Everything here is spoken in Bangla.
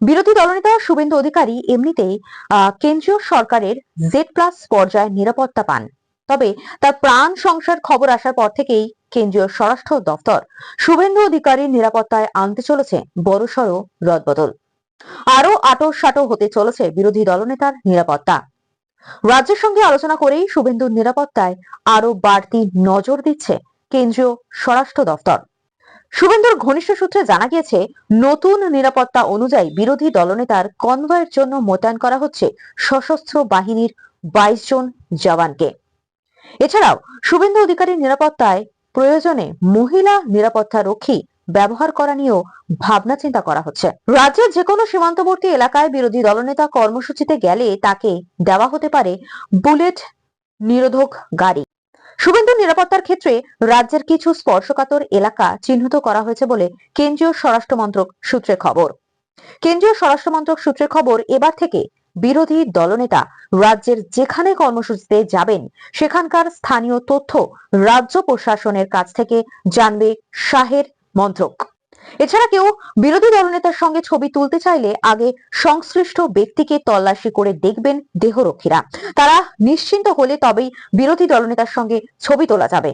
বিরোধী দলনেতা শুভেন্দু অধিকারী এমনিতেই কেন্দ্রীয় সরকারের জেড প্লাস পর্যায়ে নিরাপত্তা পান। তবে তার প্রাণ সংসার খবর আসার পর থেকেই কেন্দ্রীয় স্বরাষ্ট্র দপ্তর শুভেন্দু অধিকারীর নিরাপত্তায় আনতে চলেছে বড়সড় রদবদল। আরও আটো সাটো হতে চলেছে বিরোধী দলনেতার নিরাপত্তা। রাজ্যের সঙ্গে আলোচনা করেই শুভেন্দুর নিরাপত্তায় আরও বাড়তি নজর দিচ্ছে কেন্দ্রীয় স্বরাষ্ট্র দপ্তর। শুভেন্দুর ঘনিষ্ঠ সূত্রে জানা গিয়েছে, নতুন নিরাপত্তা অনুযায়ী বিরোধী দলনেতার কনভয়ের জন্য মোতায়েন করা হচ্ছে সশস্ত্র বাহিনীর বাইশ জন জওয়ানকে। এছাড়াও, শুভেন্দু অধিকারীর নিরাপত্তায় প্রয়োজনে মহিলা নিরাপত্তা রক্ষী ব্যবহার করা নিয়েও ভাবনা চিন্তা করা হচ্ছে। রাজ্যের যে কোনো সীমান্তবর্তী এলাকায় বিরোধী দলনেতা কর্মসূচিতে গেলে তাকে দেওয়া হতে পারে বুলেট নিরোধক গাড়ি। শুভেন্দুর নিরাপত্তার ক্ষেত্রে রাজ্যের কিছু স্পর্শকাতর এলাকা চিহ্নিত করা হয়েছে বলে কেন্দ্রীয় স্বরাষ্ট্র মন্ত্রক সূত্রে খবর। কেন্দ্রীয় স্বরাষ্ট্র মন্ত্রক সূত্রে খবর, এবার থেকে বিরোধী দলনেতা রাজ্যের যেখানে কর্মসূচিতে যাবেন, সেখানকার স্থানীয় তথ্য রাজ্য প্রশাসনের কাছ থেকে জানবে শাহের মন্ত্রক। এছাড়া কেউ বিরোধী দলনেতার সঙ্গে ছবি তুলতে চাইলে আগে সংশ্লিষ্ট ব্যক্তিকে তল্লাশি করে দেখবেন দেহরক্ষীরা। তারা নিশ্চিন্ত হলে তবেই বিরোধী দলনেতার সঙ্গে ছবি তোলা যাবে।